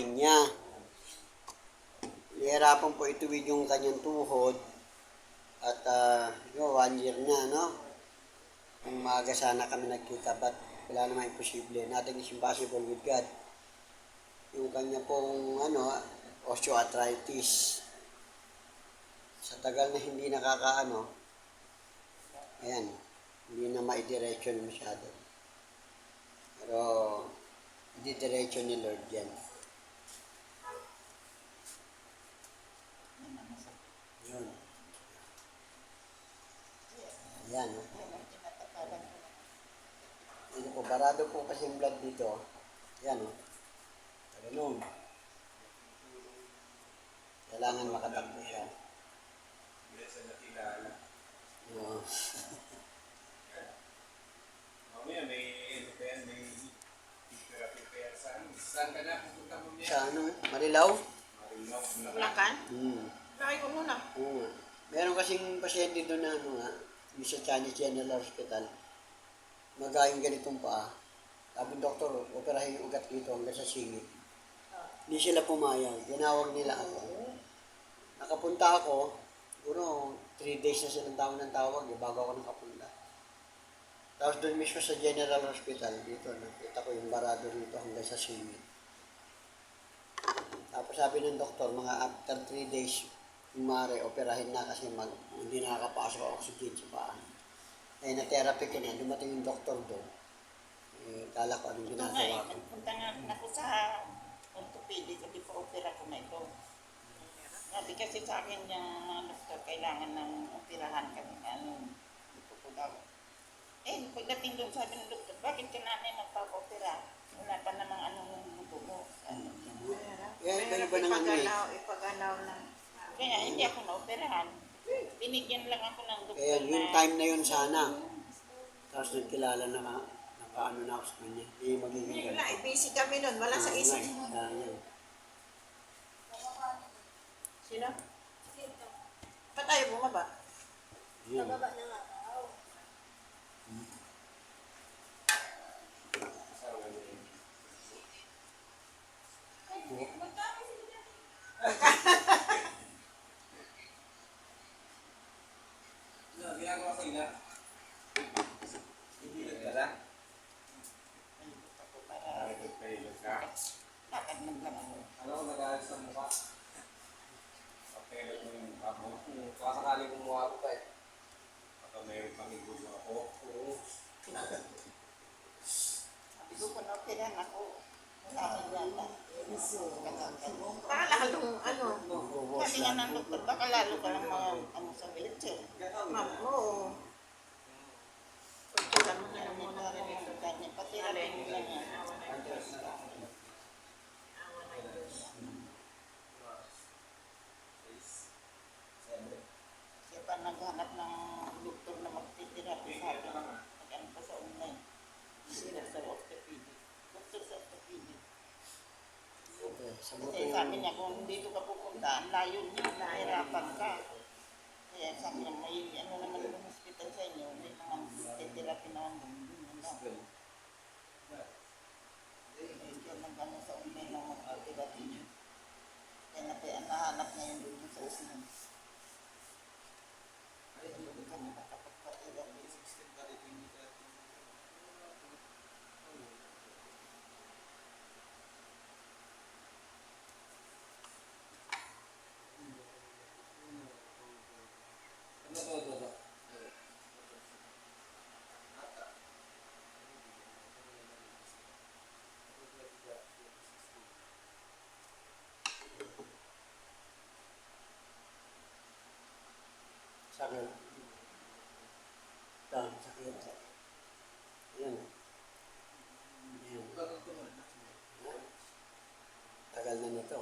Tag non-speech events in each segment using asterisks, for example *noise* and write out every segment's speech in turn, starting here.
natin niya. Nahirapan po ituwid yung kanyang tuhod. At uh, yun, one year na, no? Kung maaga sana kami nagkita, but wala naman imposible. Nothing is impossible with God. Yung kanya pong, ano, osteoarthritis. Sa tagal na hindi nakakaano, ayan, hindi na maidiretso na masyado. Pero, ididiretso ni Lord yan. Yun. Ayan, no? Ito po, barado po kasi yung blood dito. Ayan, no? Ganun. Kailangan makatakbo siya. Sa may ano pa yan, may prepare saan. Saan ka na pupunta mo niya? Sa ano, Marilaw? Marinaw. Lakan? Hmm. Layo mo na. Oo. Meron kasing pasyente doon na ano nga, yung sa Chinese General Hospital. Magayong ganitong paa. Sabi doktor, operahin yung ugat dito hanggang sa singit. Hindi sila pumayag. Ginawag nila ako. Nakapunta ako, siguro 3 days na silang tawag ng tawag eh, bago ako nakapunta. Tapos doon mismo sa General Hospital, dito, nakita ko yung barado rito hanggang sa singit. Tapos sabi ng doktor, mga after 3 days, mare, operahin na kasi mag, hindi nakakapasok ang oxygen sa paa. Eh, na-therapy ko na, dumating yung doktor doon. Eh, kala ko anong Ito nga eh, ginagawa ko. nagpunta nga ako sa orthopedic, hindi pa opera ko na ito. Sabi kasi sa akin yung mga doktor, kailangan ng operahan kami. Ano, ito ko daw. Eh, pagdating doon, sabi ng doktor, bakit ka nanay magpapopera? Wala pa namang ano yung buto mo. Niya. Eh, iba iba ng ano eh. Ipagalaw na. Kaya hindi ako na-operahan. Binigyan lang ako ng doktor Kaya yung na time na yun sana. Tapos nagkilala na ka, nakaano na ako sa kanya. Hindi magiging Wala, ganito. eh, busy kami nun. Wala sa Ah, isip. nga, sayang. Sino? Ba't tayo bumaba? Yun. Ano, ginagawa sa ina? Hindi ka na? ako para Nagpahilot ka? lakad lang lang ako. Ano kung nag-aalis sa mukha? Yung mukha mo. Baka sakali kumuha ko pa eh. Baka mayroon kang igulo ako. Oo. Sabi ko na-operahan ako, wala akong yata. Para lalong ano. Sabi nga ng doktor, baka lalo ka lang mga ano sa wheelchair. Ma'am, oo. Pagtulan mo na Alam lang mo muna na rin rin ito. yung kanya, pati rin mo lang yan. Kaya pa naghanap ng doktor na magtitirapi sa akin. Nag-ano pa sa online. Sila sa orthopedic. Doktor sa orthopedic. Okay, sa Kasi buto sabi niya, kung dito ka pupunta, layo niya, nahirapan ka. Kaya sabi niya, may ano naman yung hospital sa inyo, may naman titirapi naman doon. Yun lang. Medyo nag-ano sa online ng mga titirapi niya. Kaya na kaya nahanap niya yung doon sa usinan. Sakit. Dahil sakit. Ayan. Ayan. Tagal na nito.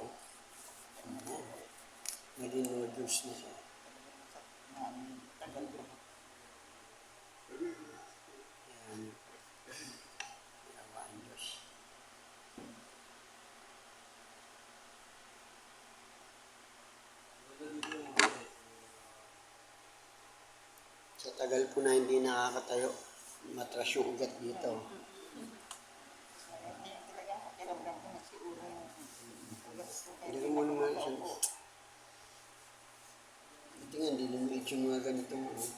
Naging nodules na siya. Tagal ko. Tagal po na hindi nakakatayo. Matras yung ugat dito. Hindi mo naman isang... Ito nga, hindi lumiit yung mga ganito mo. Oh.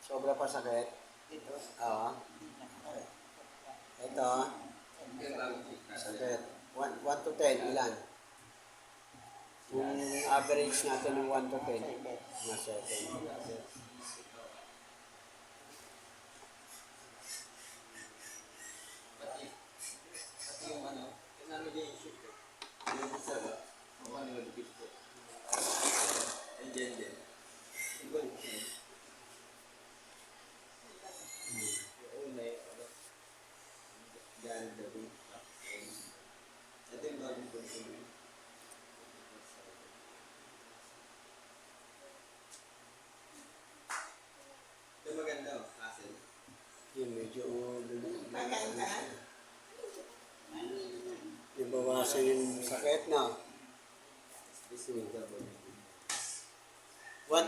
Sobra pa sakit? Ah. Ito? Oo. Ito? Ito. 1 to 10, ilan? Yung average natin ng 1 to 10. Mga 7. Medyo Maganda. yung bawasan yung sakit na. 1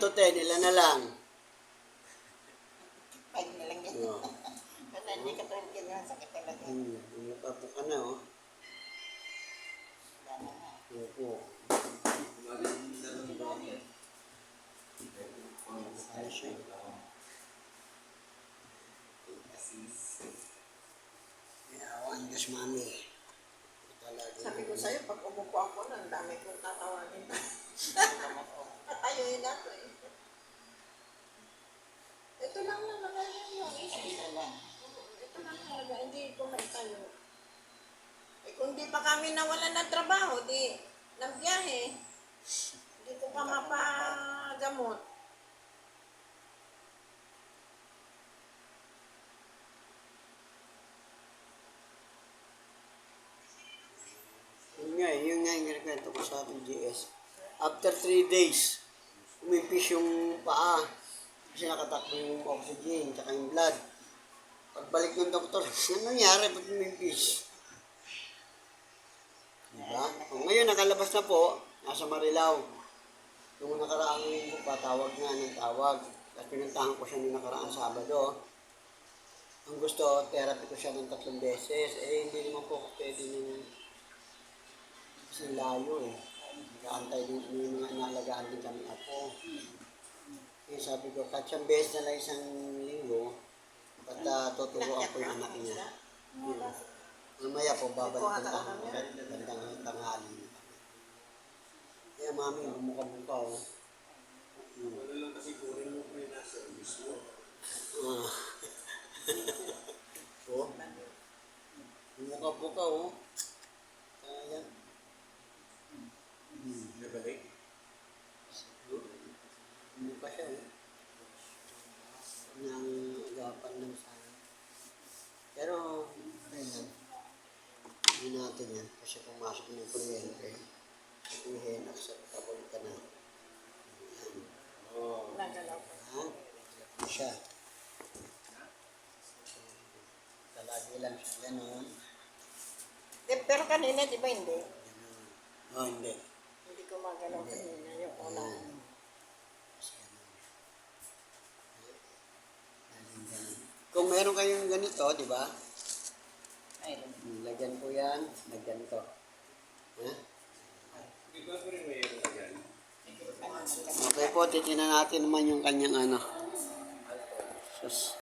to 10, ilan na lang? Five na lang yan. Oo. Basta hindi ka ganyan, sakit talaga. Hmm, umupapo ka na, oh. Wala na nga. Opo. Ano siya? Diyos, mami. Talaga. Sabi ko sa'yo, pag umupo ako, ang dami kong tatawagin. *laughs* Ayun ako eh. Ito lang naman ayun yung isa. Ito lang. Ito lang talaga, hindi ko maitayo. Eh kung di pa kami nawalan ng trabaho, di nagbiyahe. Hindi ko pa mapagamot. Yun nga, eh, yung kinikwento ko sa ating GS. After 3 days, umipis yung paa. Kasi nakatakbo yung oxygen, tsaka yung blood. Pagbalik ng doktor, *laughs* ano nangyari? Ba't umipis? Diba? O, ngayon, nakalabas na po, nasa Marilao. Nung nakaraang linggo pa, tawag nga ng tawag. At pinuntahan ko siya nung nakaraang Sabado. Ang gusto, therapy ko siya ng tatlong beses. Eh, hindi naman po ako pwede nung kasi layo eh. Nag-aantay din may mga inalagaan din kami ako. Eh sabi ko, kahit siyang beses na lang isang linggo, at uh, tuturuan ko yung anak niya. Yun. Mamaya po, babalik na tayo. Bandang tanghali na kami. Kaya mami, bumuka-buka oh. Hmm. Ano lang kasi kunin mo po yung nasa service mo. Ah. *laughs* oh. Bumuka-buka oh. Kaya. Hmm. Nabalik? Hindi pa siya eh. Nang agapan lang sa Pero, ayun lang. Hindi natin yan. Kasi pumasok ng kuryente. Sabihin, acceptable ka na. Oo. Nagalaw ko. Ha? Ito siya. Talagi lang siya. Ganon. Eh, pero kanina, di ba hindi? Ganon. Oh, hindi. Hindi ko magalaw kanina yung ganon. Kung meron kayong ganito, di ba? Lagyan ko yan, lagyan ko. Ha? Po? Okay po, titignan natin naman yung kanyang ano. Sus.